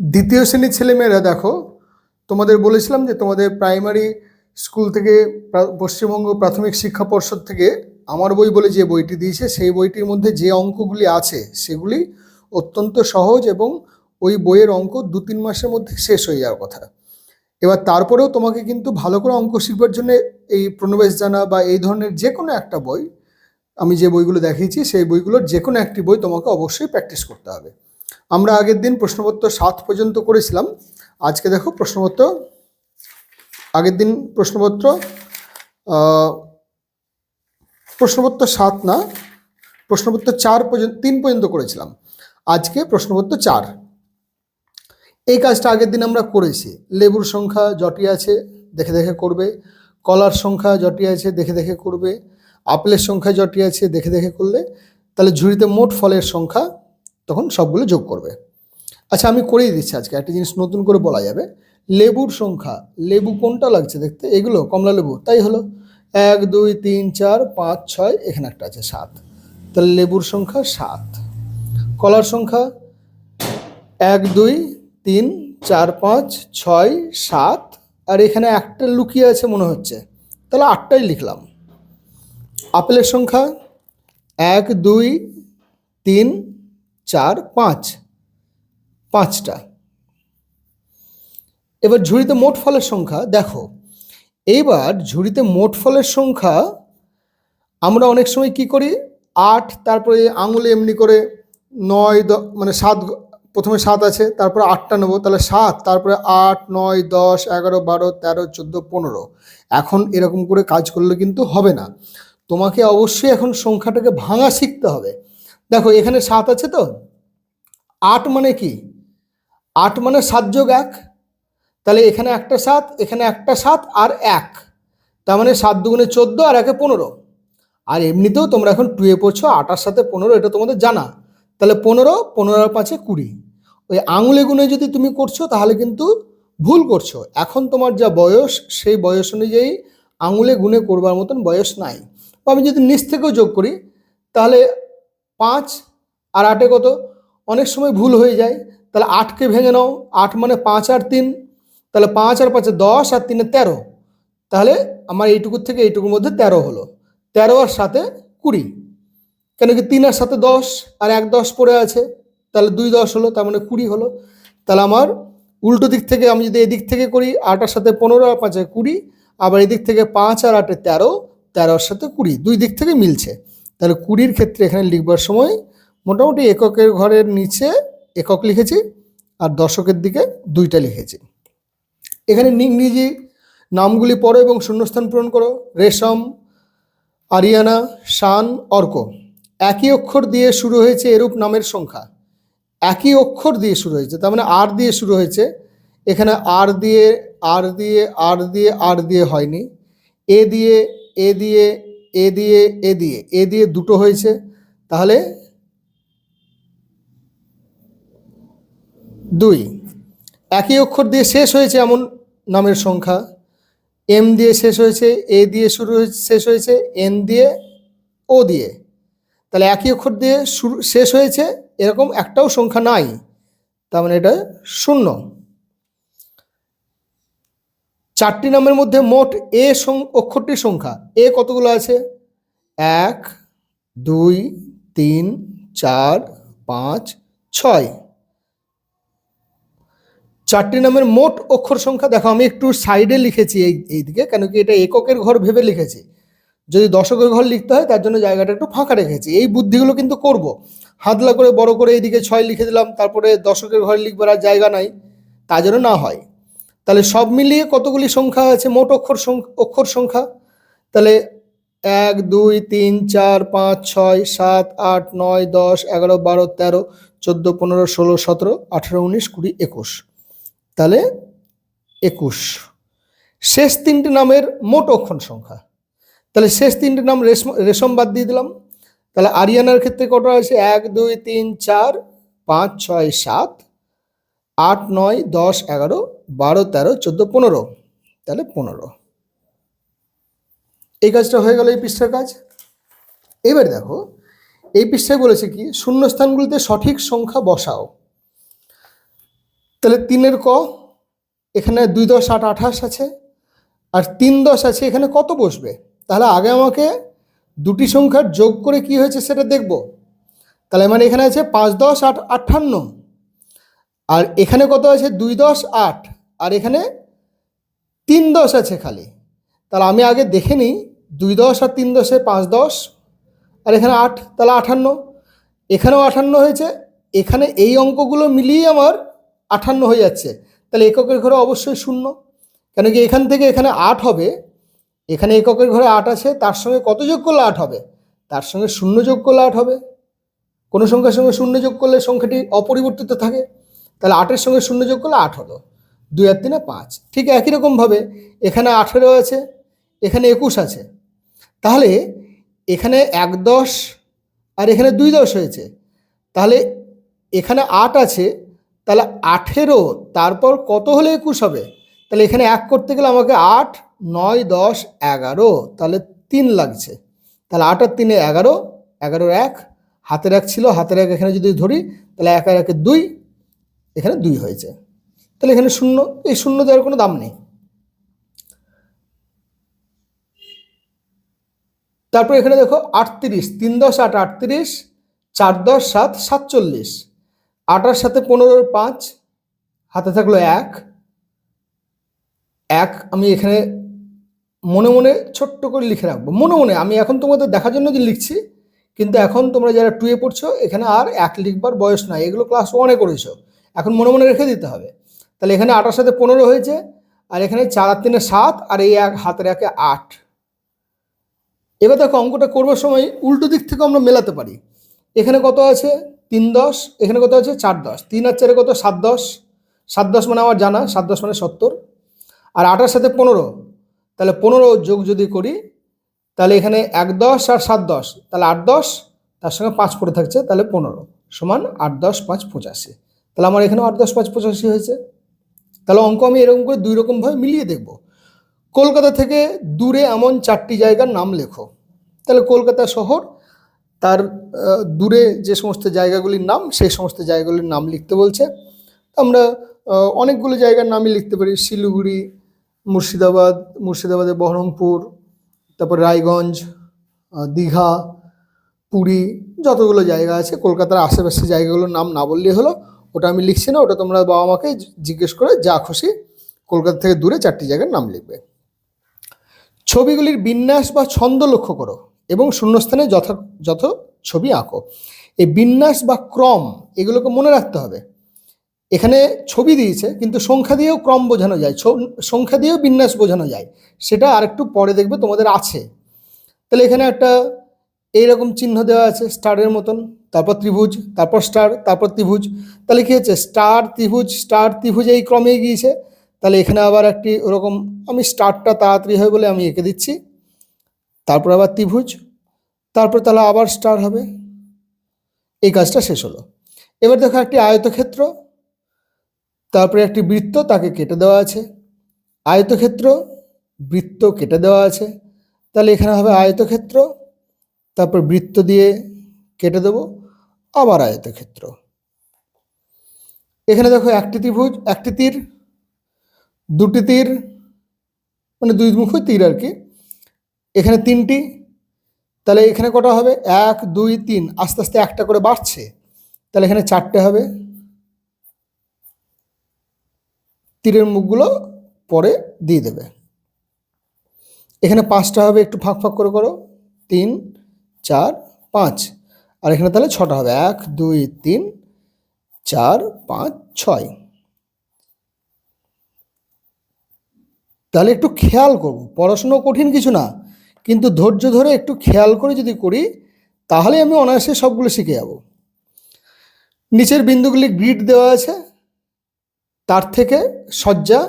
দ্বিতীয় শ্রেণির ছেলেমেয়েরা দেখো, তোমাদের বলেছিলাম যে তোমাদের প্রাইমারি স্কুল থেকে পশ্চিমবঙ্গ প্রাথমিক শিক্ষা পর্ষদ থেকে আমার বই বলে যে বইটি দিয়েছে, সেই বইটির মধ্যে যে অঙ্কগুলি আছে, সেগুলি অত্যন্ত সহজ এবং ওই বইয়ের অঙ্ক দু তিন মাসের মধ্যে শেষ হয়ে যাওয়ার কথা। এবার তারপরেও তোমাকে কিন্তু ভালো করে অঙ্ক শিখবার জন্য এই প্রণবেশ জানা বা এই ধরনের যে কোনো একটা বই, আমি যে বইগুলো দেখিয়েছি, সেই বইগুলোর যে কোনো একটি বই তোমাকে অবশ্যই প্র্যাকটিস করতে হবে। আমরা আগের দিন প্রশ্নপত্র সাত পর্যন্ত করেছিলাম। আজকে দেখো প্রশ্নপত্র, আগের দিন প্রশ্নপত্র প্রশ্নপত্র সাত না, প্রশ্নপত্র চার পর্যন্ত, তিন পর্যন্ত করেছিলাম। আজকে প্রশ্নপত্র চার। এই কাজটা আগের দিন আমরা করেছি। লেবুর সংখ্যা জটি আছে, দেখে দেখে করবে। কলার সংখ্যা জটি আছে, দেখে দেখে করবে। আপেলের সংখ্যা জটি আছে, দেখে দেখে করলে। তাহলে ঝুড়িতে মোট ফলের সংখ্যা তখন সবগুলো যোগ করবে। আচ্ছা আমি করেই দিচ্ছি আজকে। একটা জিনিস নতুন করে বলা যাবে। লেবুর সংখ্যা, লেবু কোনটা লাগছে দেখতে? এগুলো, কমলা লেবু, তাই হলো। এক, দুই, তিন, চার, পাঁচ, ছয়, এখানে একটা আছে, সাত। তাহলে লেবুর সংখ্যা সাত। কলার সংখ্যা, এক, দুই, তিন, চার, পাঁচ, ছয়, সাত। আর এখানে একটা লুকিয়ে আছে মনে হচ্ছে। তাহলে আটটাই লিখলাম। আপেলের সংখ্যা, এক, দুই, তিন চার, পাঁচ পাঁচটা এবার ঝুড়িতে মোট ফলের সংখ্যা, দেখো। এইবার ঝুড়িতে মোট ফলের সংখ্যা, আমরা অনেক সময় কি করি? আট, তারপরে আঙুলে এমনি করে নয়, দ মানে সাত, প্রথমে সাত আছে, তারপরে আটটা নেব, তাহলে সাত, তারপরে আট, নয়, দশ, এগারো, বারো, তেরো, চোদ্দ, পনেরো। এখন এরকম করে কাজ করলে কিন্তু হবে না। তোমাকে অবশ্যই এখন সংখ্যাটাকে ভাঙা শিখতে হবে। দেখো, এখানে সাত আছে তো? আট মানে কি? আট মানে সাত যোগ এক। তাহলে এখানে একটা সাত, এখানে একটা সাত আর এক। তার মানে সাত দুগুণে চোদ্দ আর একে পনেরো। আর এমনিতেও তোমরা এখন টুয়ে পড়ছো আটার সাথে পনেরো, এটা তোমাদের জানা। তাহলে পনেরো পনেরো পাঁচে কুড়ি। ওই আঙুলে গুনে যদি তুমি করছ, তাহলে কিন্তু ভুল করছ। এখন তোমার যা বয়স, সেই বয়স অনুযায়ী আঙুলে গুনে করবার মতন বয়স নাই। বা আমি যদি নিচ থেকেও যোগ করি, তাহলে পাঁচ আর আটে কত? অনেক সময় ভুল হয়ে যায়। তাহলে আটকে ভেঙে নাও। আট মানে পাঁচ আর তিন। তাহলে পাঁচ আর পাঁচে দশ আর তিনে তেরো। তাহলে আমার এইটুকুর থেকে এইটুকুর মধ্যে তেরো হলো। তেরো আর সাথে কুড়ি। কেন কি তিন আর সাথে দশ আর এক দশ পড়ে আছে। তাহলে দুই দশ হলো, তার মানে কুড়ি হলো। তাহলে আমার উল্টো দিক থেকে আমি যদি এদিক থেকে করি আটার সাথে পনেরো আর পাঁচে কুড়ি। আবার এদিক থেকে পাঁচ আর আটে তেরো তেরোর সাথে কুড়ি। দুই দিক থেকে মিলছে। তাহলে কুড়ির ক্ষেত্রে এখানে লিখবার সময় মোটামুটি এককের ঘরের নিচে একক লিখেছি আর দশকের দিকে দুইটা লিখেছি। এখানে ইংরেজি নামগুলি পড়ো এবং শূন্যস্থান পূরণ করো। রেশম, আরিয়ানা, শান, অর্ক। একই অক্ষর দিয়ে শুরু হয়েছে এরূপ নামের সংখ্যা। একই অক্ষর দিয়ে শুরু হয়েছে, তার মানে আর দিয়ে শুরু হয়েছে। এখানে আর দিয়ে আর দিয়ে আর দিয়ে আর দিয়ে হয়নি। এ দিয়ে এ দিয়ে এ দিয়ে এ দিয়ে এ দিয়ে দুটো হয়েছে, তাহলে দুই। একই অক্ষর দিয়ে শেষ হয়েছে এমন নামের সংখ্যা। এম দিয়ে শেষ হয়েছে, এ দিয়ে শুরু হয়েছে, শেষ হয়েছে, এন দিয়ে ও দিয়ে। তাহলে একই অক্ষর দিয়ে শুরু, শেষ হয়েছে, এরকম একটাও সংখ্যা নাই। তার মানে এটা শূন্য। চারটি নামের মধ্যে মোট এ অক্ষরটির সংখ্যা। এ কতগুলো আছে? এক, দুই, তিন, চার, পাঁচ, ছয়। চারটি নামের মোট অক্ষর সংখ্যা, দেখো আমি একটু সাইডে লিখেছি এই, এইদিকে, কেন কি এটা এককের ঘর ভেবে লিখেছি। যদি দশকের ঘর লিখতে হয়, তার জন্য জায়গাটা একটু ফাঁকা রেখেছি। এই বুদ্ধিগুলো কিন্তু করব। হাতলা করে, বড় করে এইদিকে ছয় লিখে দিলাম, তারপরে দশকের ঘর লিখবার আর জায়গা নাই। তা যেন না হয়। তাহলে সব মিলিয়ে কতগুলি সংখ্যা আছে? মোট অক্ষর সংখ্যা অক্ষর সংখ্যা? তাহলে এক, দুই, তিন, চার, পাঁচ, ছয়, সাত, আট, নয়, দশ, এগারো, বারো, তেরো, চোদ্দ, পনেরো, ষোলো, সতেরো, আঠেরো, উনিশ, কুড়ি, একুশ। তাহলে একুশ। শেষ তিনটি নামের মোট অক্ষর সংখ্যা। তাহলে শেষ তিনটি নাম রেশম রেশম বাদ দিয়ে দিলাম। তাহলে আরিয়ানার ক্ষেত্রে কটা আছে? এক, দুই, তিন, চার, পাঁচ, ছয়, সাত, আট, নয়, দশ, এগারো বারো, তেরো, চোদ্দ, পনেরো। তাহলে পনেরো। এই কাজটা হয়ে গেল এই পৃষ্ঠার কাজ। এবার দেখো, এই পৃষ্ঠায় বলেছে কি, শূন্যস্থানগুলিতে সঠিক সংখ্যা বসাও। তাহলে তিনের ক, এখানে দুই দশ, আট, আঠাশ আছে। আর তিন দশ আছে, এখানে কত বসবে? তাহলে আগে আমাকে দুটি সংখ্যার যোগ করে কি হয়েছে সেটা দেখব। তাহলে মানে এখানে আছে পাঁচ দশ, আট আটান্ন আর এখানে কত আছে? দুই দশ, আট। এখানে তিন দশ আছে খালি। তাহলে আমি আগে দেখে নিই, দুই দশ আর তিন দশে পাঁচ দশ, আর এখানে আট, তাহলে আটান্ন এখানেও আটান্ন হয়েছে, এখানে এই অঙ্কগুলো মিলিয়ে আমার আটান্ন হয়ে যাচ্ছে। তাহলে এককের ঘরে অবশ্যই শূন্য, কেন কি এখান থেকে এখানে আট হবে, এখানে এককের ঘরে আট আছে, তার সঙ্গে কত যোগ করলে আট হবে? তার সঙ্গে শূন্য যোগ করলে আট হবে। কোনো সংখ্যার সঙ্গে শূন্য যোগ করলে সংখ্যাটি অপরিবর্তিত থাকে, তাহলে আটের সঙ্গে শূন্য যোগ করলে আট হলো। দুই আর তিনে পাঁচ। ঠিক একই রকমভাবে এখানে আঠেরো আছে, এখানে একুশ আছে। তাহলে এখানে এক দশ আর এখানে দুই দশ হয়েছে। তাহলে এখানে আট আছে, তাহলে আঠেরো, তারপর কত হলে একুশ হবে? তাহলে এখানে এক করতে গেলে আমাকে আট, নয়, দশ, এগারো, তাহলে তিন লাগছে। তাহলে আট আর তিনে এগারো, এগারোর এক, হাতের এক ছিল, হাতের এক এখানে যদি ধরি, তাহলে এক আর একে দুই, এখানে দুই হয়েছে। তাহলে এখানে শূন্য, এই শূন্য দেওয়ার কোনো দাম নেই। তারপর এখানে দেখো আটত্রিশ, তিন দশ আট আটত্রিশ, চার দশ সাত সাতচল্লিশ। আটার সাথে পনেরোর পাঁচ, হাতে থাকল এক। এক আমি এখানে মনে মনে ছোট্ট করে লিখে রাখব। মনে মনে, আমি এখন তোমাদের দেখার জন্য যে লিখছি, কিন্তু এখন তোমরা যারা টুয়ে পড়ছো, এখানে আর এক লিখবার বয়স নাই। এগুলো ক্লাস ওয়ানে করেছ। এখন মনে মনে রেখে দিতে হবে। তাহলে এখানে আটার সাথে পনেরো হয়েছে, আর এখানে চার আর তিনে সাত, আর এই এক হাতের একে আট। এবার দেখো অঙ্কটা করবার সময় উল্টো দিক থেকে আমরা মেলাতে পারি। এখানে কত আছে? তিন দশ, এখানে কত আছে? চার দশ। তিন আর চারে কত? সাত দশ। সাত দশ মানে আমার জানা, সাত দশ মানে সত্তর। আর আটার সাথে পনেরো, তাহলে পনেরো যোগ যদি করি, তাহলে এখানে এক দশ আর সাত দশ, তাহলে আট দশ, তার সঙ্গে পাঁচ পড়ে থাকছে, তাহলে পনেরো সমান আট দশ পাঁচ পঁচাশি। তাহলে আমার এখানে আট দশ পাঁচ পঁচাশি হয়েছে। তাহলে অঙ্ক আমি এরকম করে দুই রকমভাবে মিলিয়ে দেখব। কলকাতা থেকে দূরে এমন চারটি জায়গার নাম লেখো। তাহলে কলকাতা শহর, তার দূরে যে সমস্ত জায়গাগুলির নাম, সেই সমস্ত জায়গাগুলির নাম লিখতে বলছে। আমরা অনেকগুলো জায়গার নামই লিখতে পারি। শিলিগুড়ি, মুর্শিদাবাদ, মুর্শিদাবাদের বহরমপুর, তারপর রায়গঞ্জ দীঘা, পুরী, যতগুলো জায়গা আছে, কলকাতার আশেপাশে জায়গাগুলোর নাম না বললেই হলো। ওটা আমি লিখছি না, ওটা তোমরা বাবা মাকে জিজ্ঞেস করে যা খুশি কলকাতা থেকে দূরে চারটি জায়গার নাম লিখবে। ছবিগুলির বিন্যাস বা ছন্দ লক্ষ্য করো এবং শূন্যস্থানে যথা, যথ ছবি আঁকো। এই বিন্যাস বা ক্রম এগুলোকে মনে রাখতে হবে। এখানে ছবি দিয়েছে, কিন্তু সংখ্যা দিয়েও ক্রম বোঝানো যায় সংখ্যা দিয়েও বিন্যাস বোঝানো যায়। সেটা আরেকটু পরে দেখবে তোমাদের আছে। তাহলে এখানে একটা এইরকম চিহ্ন দেওয়া আছে স্টারের মতন, তারপর ত্রিভুজ, তারপর স্টার, তারপর ত্রিভুজ। তাহলে কী হচ্ছে স্টার, ত্রিভুজ স্টার, ত্রিভুজ এই ক্রমেই গিয়েছে। তাহলে এখানে আবার একটি ওরকম, আমি স্টারটা তাড়াতাড়ি হয় বলে আমি এঁকে দিচ্ছি। তারপর আবার ত্রিভুজ, তারপর তাহলে আবার স্টার হবে। এই কাজটা শেষ হলো। এবার দেখো একটি আয়তক্ষেত্র, তারপরে একটি বৃত্ত তাকে কেটে দেওয়া আছে। আয়তক্ষেত্র, বৃত্ত কেটে দেওয়া আছে। তাহলে এখানে হবে আয়তক্ষেত্র তারপর বৃত্ত দিয়ে কেটে দেবো, আবার আয়তক্ষেত্র। এখানে দেখো একটি ত্রিভুজ, একটি তীর, দুটি তীর মানে দুই মুখ তীর আর কি। এখানে তিনটি, তাহলে এখানে কটা হবে? এক, দুই, তিন, আস্তে আস্তে একটা করে বাড়ছে, তাহলে এখানে চারটে হবে। তীরের মুখগুলো পরে দিয়ে দেবে। এখানে পাঁচটা হবে, একটু ফাঁক ফাঁক করে করো, তিন চার, পাঁচ। আর এখানে তাহলে ছটা হবে। এক, দুই, তিন, চার, পাঁচ, ছয়। তাহলে একটু খেয়াল করব। পড়াশুনো কঠিন কিছু না, কিন্তু ধৈর্য ধরে একটু খেয়াল করে যদি করি, তাহলে আমি অনায়াসে সবগুলো শিখে যাব। নিচের বিন্দুগুলি গ্রিড দেওয়া আছে। তার থেকে সজ্জা,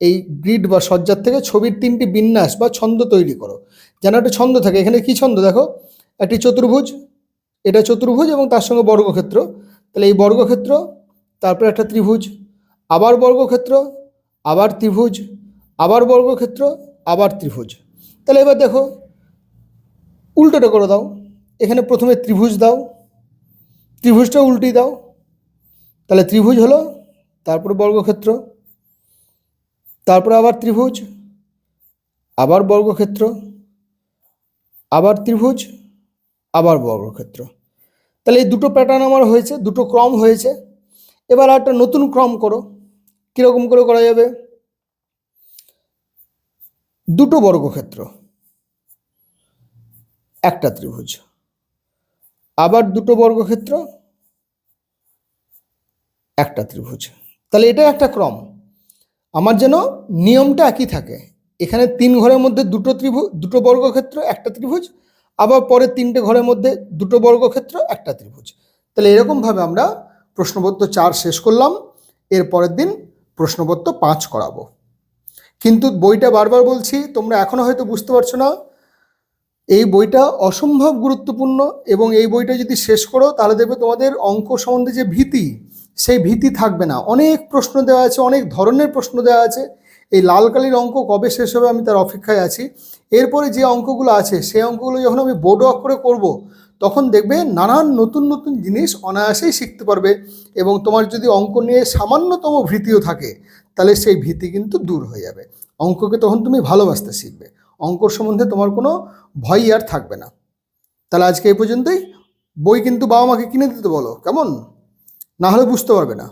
এই গ্রিড বা সজ্জার থেকে ছবির তিনটি বিন্যাস বা ছন্দ তৈরি করো। যেন একটা ছন্দ থাকে। এখানে কি ছন্দ? দেখো একটি চতুর্ভুজ, এটা চতুর্ভুজ এবং তার সঙ্গে বর্গক্ষেত্র। তাহলে এই বর্গক্ষেত্র, তারপরে একটা ত্রিভুজ, আবার বর্গক্ষেত্র, আবার ত্রিভুজ, আবার বর্গক্ষেত্র, আবার ত্রিভুজ। তাহলে এবার দেখো, উল্টোটা করে দাও। এখানে প্রথমে ত্রিভুজ দাও, ত্রিভুজটা উল্টি দাও। তাহলে ত্রিভুজ হলো, তারপর বর্গক্ষেত্র, তারপরে আবার ত্রিভুজ, আবার বর্গক্ষেত্র, আবার ত্রিভুজ আবার বর্গক্ষেত্র তাহলে এই দুটো প্যাটার্ন আমার হয়েছে, দুটো ক্রম হয়েছে। এবার একটা নতুন ক্রম করো, কীরকম করে করা যাবে? দুটো বর্গক্ষেত্র একটা ত্রিভুজ। আবার দুটো বর্গক্ষেত্র একটা ত্রিভুজ। তাহলে এটা একটা ক্রম। আমার যেন নিয়মটা একই থাকে। এখানে তিন ঘরের মধ্যে দুটো ত্রিভুজ দুটো বর্গক্ষেত্র একটা ত্রিভুজ আবার পরে তিনটে ঘরের মধ্যে দুটো বর্গক্ষেত্র, একটা ত্রিভুজ। তাহলে এরকমভাবে আমরা প্রশ্নপত্র চার শেষ করলাম, এর পরের দিন প্রশ্নপত্র পাঁচ করাবো। কিন্তু বইটা বারবার বলছি, তোমরা এখনও হয়তো বুঝতে পারছ না, এই বইটা অসম্ভব গুরুত্বপূর্ণ এবং এই বইটা যদি শেষ করো, তাহলে দেখবে তোমাদের অঙ্ক সম্বন্ধে যে ভীতি, সেই ভীতি থাকবে না। অনেক প্রশ্ন দেওয়া আছে, অনেক ধরনের প্রশ্ন দেওয়া আছে এই লাল কালির অঙ্ক কবে শেষ হবে আমি তার অপেক্ষায় আছি। এরপরে যে অঙ্কগুলো আছে, সেই অঙ্কগুলো যখন আমি বোর্ড অক্ষরে করব, তখন দেখবে নানান নতুন নতুন জিনিস অনায়াসেই শিখতে পারবে এবং তোমার যদি অঙ্ক নিয়ে সামান্যতম ভীতিও থাকে, তাহলে সেই ভীতি কিন্তু দূর হয়ে যাবে। অঙ্ককে তখন তুমি ভালোবাসতে শিখবে। অঙ্কর সম্বন্ধে তোমার কোনো ভয় আর থাকবে না। তাহলে আজকে এই পর্যন্তই। বই কিন্তু বাবা মাকে কিনে দিতে বলো, কেমন? না হলে বুঝতে পারবে না।